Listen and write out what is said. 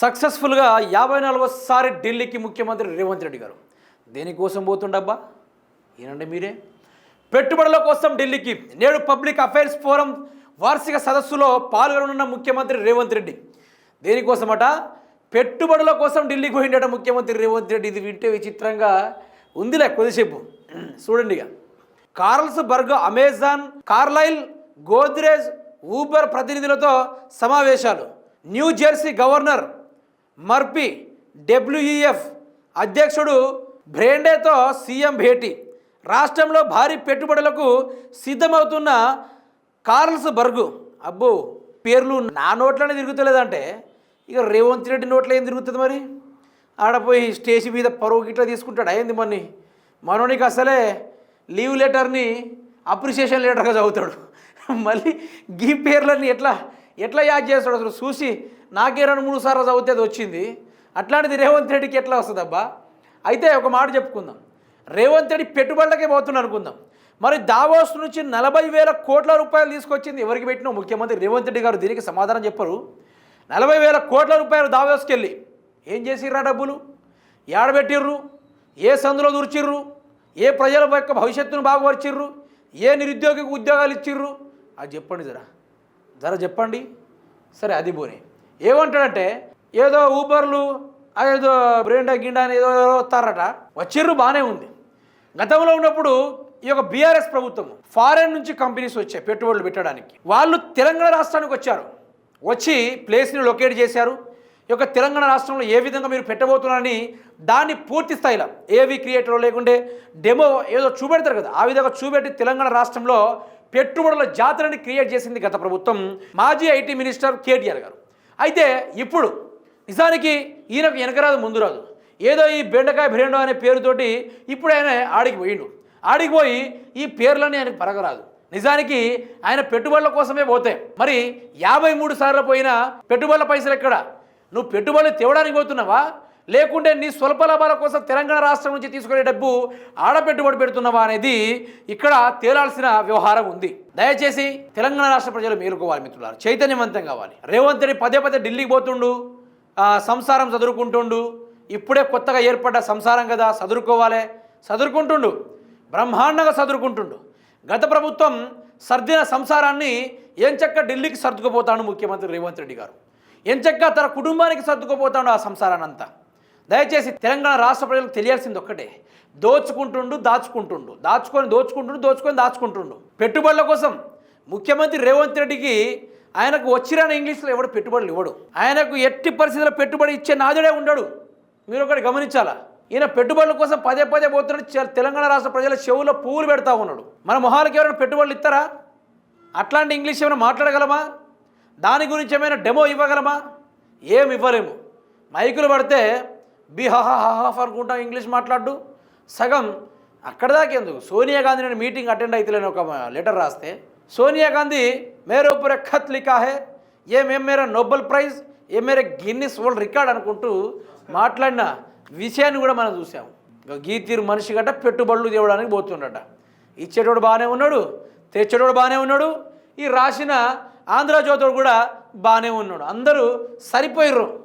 సక్సెస్ఫుల్గా యాభై నాలుగోసారి ఢిల్లీకి ముఖ్యమంత్రి రేవంత్ రెడ్డి గారు. దేనికోసం పోతుండబ్బా? ఏనండి మీరే. పెట్టుబడుల కోసం ఢిల్లీకి నేడు పబ్లిక్ అఫైర్స్ ఫోరం వార్షిక సదస్సులో పాల్గొననున్న ముఖ్యమంత్రి రేవంత్ రెడ్డి. దేనికోసమట? పెట్టుబడుల కోసం ఢిల్లీకి పోయిండట ముఖ్యమంత్రి రేవంత్ రెడ్డి. ఇది వింటే విచిత్రంగా ఉందిలే కొద్దిసేపు. చూడండి ఇక. Carlsberg Amazon Carlyle Godrej Uber ప్రతినిధులతో సమావేశాలు. New Jersey governor Murphy WEF అధ్యక్షుడు బ్రేండేతో సీఎం భేటీ. రాష్ట్రంలో భారీ పెట్టుబడులకు సిద్ధమవుతున్న కార్ల్స్ బర్గు అబ్బో పేర్లు నా నోట్లోనే తిరుగుతలేదంటే. ఇక రేవంత్ రెడ్డి నోట్లో ఏం తిరుగుతుంది మరి? ఆడపోయి స్టేజ్ మీద పరువు గిట్లా తీసుకుంటాడు అయింది మన్ని? మనోనికి అసలే లీవ్ లెటర్ని అప్రిషియేషన్ లెటర్గా చదువుతాడు. మళ్ళీ గీ పేర్లన్నీ ఎట్లా ఎట్లా యాద్ చేస్తాడు అసలు చూసి నాకే రెండు మూడు సార్లు చదివితే అది వచ్చింది. అట్లాంటిది రేవంత్ రెడ్డికి ఎట్లా వస్తుందబ్బా? అయితే ఒక మాట చెప్పుకుందాం. రేవంత్ రెడ్డి పెట్టుబడులకే పోతున్నాడు అనుకుందాం. మరి దావోస్ నుంచి నలభై వేల కోట్ల రూపాయలు తీసుకొచ్చింది ఎవరికి పెట్టినా ముఖ్యమంత్రి రేవంత్ రెడ్డి గారు దీనికి సమాధానం చెప్పరు. నలభై వేల కోట్ల రూపాయలు దావోస్కి వెళ్ళి ఏం చేసిర్రా డబ్బులు? ఏడబెట్టిర్రు ఏ సందులో దూర్చిర్రు? ఏ ప్రజల యొక్క భవిష్యత్తును బాగుపరిచిర్రు? ఏ నిరుద్యోగికి ఉద్యోగాలు ఇచ్చిర్రు? అది చెప్పండి జరా. జర చెప్పండి. సరే అది పోనీ. ఏమంటాడంటే ఏదో ఊబర్లు ఏదో బ్రేండా గిండా అని ఏదో ఏదో వస్తారట. వచ్చిర్రు బాగానే ఉంది. గతంలో ఉన్నప్పుడు ఈ యొక్క బీఆర్ఎస్ ప్రభుత్వం ఫారెన్ నుంచి కంపెనీస్ వచ్చాయి పెట్టుబడులు పెట్టడానికి వాళ్ళు తెలంగాణ రాష్ట్రానికి వచ్చారు. వచ్చి ప్లేస్ని లొకేట్ చేశారు. ఈ యొక్క తెలంగాణ రాష్ట్రంలో ఏ విధంగా మీరు పెట్టబోతున్నారని దాన్ని పూర్తి స్థాయిలో ఏవి క్రియేటర్ లేకుంటే డెమో ఏదో చూపెడతారు కదా ఆ విధంగా చూపెట్టి తెలంగాణ రాష్ట్రంలో పెట్టుబడుల జాతరని క్రియేట్ చేసింది గత ప్రభుత్వం మాజీ ఐటీ మినిస్టర్ కేటీఆర్ గారు. అయితే ఇప్పుడు నిజానికి ఈయనకు వెనకరాదు ముందు రాదు ఏదో ఈ బెండకాయ బ్రేండో అనే పేరుతోటి ఇప్పుడు ఆయన ఆడికి పోయిండు. ఆడికి పోయి ఈ పేర్లని ఆయనకు పరగరాదు. నిజానికి ఆయన పెట్టుబడుల కోసమే పోతాయి మరి యాభై మూడు సార్లు పోయిన పెట్టుబడుల పైసలు ఎక్కడ? నువ్వు పెట్టుబడులు తేవడానికి పోతున్నావా? లేకుంటే నీ స్వల్ప లాభాల కోసం తెలంగాణ రాష్ట్రం నుంచి తీసుకునే డబ్బు ఆడపెట్టుబడి పెడుతున్నావా అనేది ఇక్కడ తేలాల్సిన వ్యవహారం ఉంది. దయచేసి తెలంగాణ రాష్ట్ర ప్రజలు మేలుకోవాలి మిత్రులారు. చైతన్యవంతం కావాలి. రేవంత్ రెడ్డి పదే పదే ఢిల్లీకి పోతుండు సంసారం చదువుకుంటుండు ఇప్పుడే కొత్తగా ఏర్పడ్డ సంసారం కదా చదువుకోవాలి చదువుకుంటుండు బ్రహ్మాండంగా చదువుకుంటుండు గత ప్రభుత్వం సర్దిన సంసారాన్ని ఎంచక్క ఢిల్లీకి సర్దుకుపోతాడు ముఖ్యమంత్రి రేవంత్ రెడ్డి గారు. ఎంచక్క తన కుటుంబానికి సర్దుకుపోతాడు ఆ సంసారాన్ని అంతా దయచేసి తెలంగాణ రాష్ట్ర ప్రజలకు తెలియాల్సింది ఒక్కటే. దోచుకుంటుండు దాచుకుంటుండు. దాచుకొని దోచుకుంటుండు దోచుకొని దాచుకుంటుండు. పెట్టుబడుల కోసం ముఖ్యమంత్రి రేవంత్ రెడ్డికి ఆయనకు వచ్చిరాని ఇంగ్లీష్లో ఎవడు పెట్టుబడులు ఇవ్వడు. ఆయనకు ఎట్టి పరిస్థితుల్లో పెట్టుబడి ఇచ్చే నాదుడే ఉండడు. మీరు ఒకటి గమనించాలా? ఈయన పెట్టుబడుల కోసం పదే పదే పోతున్నాడు. తెలంగాణ రాష్ట్ర ప్రజల చెవులో పూలు పెడతా ఉన్నాడు. మన మొహాలకి ఎవరైనా పెట్టుబడులు ఇస్తారా? అట్లాంటి ఇంగ్లీష్ ఏమైనా మాట్లాడగలమా? దాని గురించి ఏమైనా డెమో ఇవ్వగలమా? ఏం ఇవ్వలేము. మైకులు పడితే బిహాహాహాఫ్ అనుకుంటా ఇంగ్లీష్ మాట్లాడు సగం అక్కడ దాకేందుకు సోనియా గాంధీ నేను మీటింగ్ అటెండ్ అయితేలేని ఒక లెటర్ రాస్తే. సోనియా గాంధీ మేరే ఖత్ లిఖా హే ఏ మేం మేరా నోబెల్ ప్రైజ్ ఏ మేరే గిన్నిస్ వరల్డ్ రికార్డ్ అనుకుంటూ మాట్లాడిన విషయాన్ని కూడా మనం చూసాము గీతీరు మనిషి గట్ట పెట్టుబడులు తేవడానికి పోతుండట. ఇచ్చేటోడు బాగానే ఉన్నాడు తెచ్చేటోడు బాగానే ఉన్నాడు ఈ రాసిన ఆంధ్రజ్యోతుడు కూడా బాగానే ఉన్నాడు. అందరూ సరిపోయిర్రు.